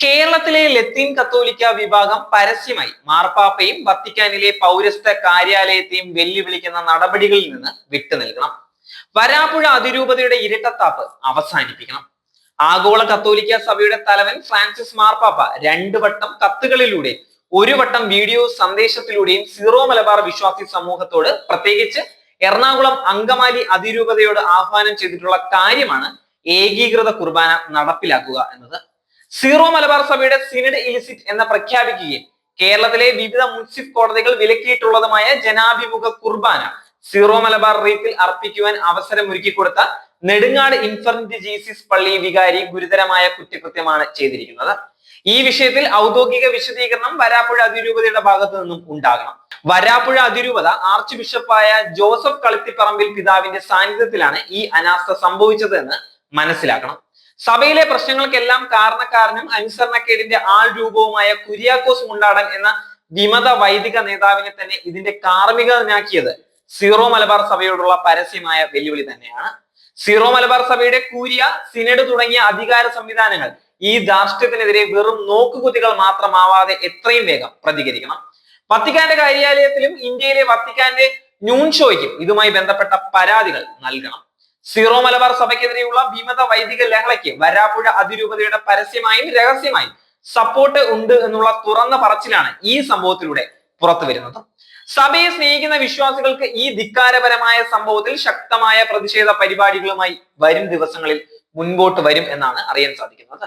കേരളത്തിലെ ലത്തീൻ കത്തോലിക്ക വിഭാഗം പരസ്യമായി മാർപ്പാപ്പയും വത്തിക്കാനിലെ പൗരസ്ത കാര്യാലയത്തെയും വെല്ലുവിളിക്കുന്ന നടപടികളിൽ നിന്ന് വിട്ടുനിൽക്കണം വരാപ്പുഴ അതിരൂപതയുടെ ഇരട്ടത്താപ്പ് അവസാനിപ്പിക്കണം. ആഗോള കത്തോലിക്ക സഭയുടെ തലവൻ ഫ്രാൻസിസ് മാർപ്പാപ്പ രണ്ടു വട്ടം കത്തുകളിലൂടെ ഒരു വട്ടം വീഡിയോ സന്ദേശത്തിലൂടെയും സീറോ മലബാർ വിശ്വാസി സമൂഹത്തോട് പ്രത്യേകിച്ച് എറണാകുളം അങ്കമാലി അതിരൂപതയോട് ആഹ്വാനം ചെയ്തിട്ടുള്ള കാര്യമാണ് ഏകീകൃത കുർബാന നടപ്പിലാക്കുക എന്നത്. സീറോ മലബാർ സഭയുടെ സിനഡ് ഇലിസിറ്റ് എന്ന പ്രഖ്യാപിക്കുകയും കേരളത്തിലെ വിവിധ മുൻസിഫ് കോടതികൾ വിലക്കിയിട്ടുള്ളതുമായ ജനാഭിമുഖ കുർബാന സീറോ മലബാർ റീഫിൽ അർപ്പിക്കുവാൻ അവസരം ഒരുക്കി കൊടുത്ത നെടുങ്ങാട് ഇൻഫർമിറ്റി ജീസിസ് പള്ളി വികാരി ഗുരുതരമായ കുറ്റകൃത്യമാണ് ചെയ്തിരിക്കുന്നത്. ഈ വിഷയത്തിൽ ഔദ്യോഗിക വിശദീകരണം വരാപ്പുഴ അതിരൂപതയുടെ ഭാഗത്തു നിന്നും ഉണ്ടാകണം. വരാപ്പുഴ അതിരൂപത ആർച്ച് ബിഷപ്പായ ജോസഫ് കളിത്തിപ്പറമ്പിൽ പിതാവിന്റെ സാന്നിധ്യത്തിലാണ് ഈ അനാസ്ഥ സംഭവിച്ചതെന്ന് മനസ്സിലാക്കണം. സഭയിലെ പ്രശ്നങ്ങൾക്കെല്ലാം കാരണക്കാരനും അനുസരണക്കേടിന്റെ ആൾ രൂപവുമായ കുര്യാക്കോസ് മുണ്ടാടൻ എന്ന വിമത വൈദിക നേതാവിനെ തന്നെ ഇതിന്റെ കാർമികനാക്കിയത് സീറോ മലബാർ സഭയോടുള്ള പരസ്യമായ വെല്ലുവിളി തന്നെയാണ്. സീറോ മലബാർ സഭയുടെ കൂരിയ സിനഡ് തുടങ്ങിയ അധികാര സംവിധാനങ്ങൾ ഈ ധാർഷ്ട്യത്തിനെതിരെ വെറും നോക്കുകുത്തികൾ മാത്രമാവാതെ എത്രയും വേഗം പ്രതികരിക്കണം. വത്തിക്കാന്റെ കാര്യാലയത്തിലും ഇന്ത്യയിലെ വത്തിക്കാന്റെ ന്യൂൻഷോയ്ക്കും ഇതുമായി ബന്ധപ്പെട്ട പരാതികൾ നൽകണം. സീറോ മലബാർ സഭയ്ക്കെതിരെയുള്ള വിമത വൈദിക ലഹളയ്ക്ക് വരാപ്പുഴ അതിരൂപതയുടെ പരസ്യമായും രഹസ്യമായും സപ്പോർട്ട് ഉണ്ട് എന്നുള്ള തുറന്ന പറച്ചിലാണ് ഈ സംഭവത്തിലൂടെ പുറത്തു വരുന്നത്. സഭയെ സ്നേഹിക്കുന്ന വിശ്വാസികൾക്ക് ഈ ധിക്കാരപരമായ സംഭവത്തിൽ ശക്തമായ പ്രതിഷേധ പരിപാടികളുമായി വരും ദിവസങ്ങളിൽ മുൻപോട്ട് വരും എന്നാണ് അറിയാൻ സാധിക്കുന്നത്.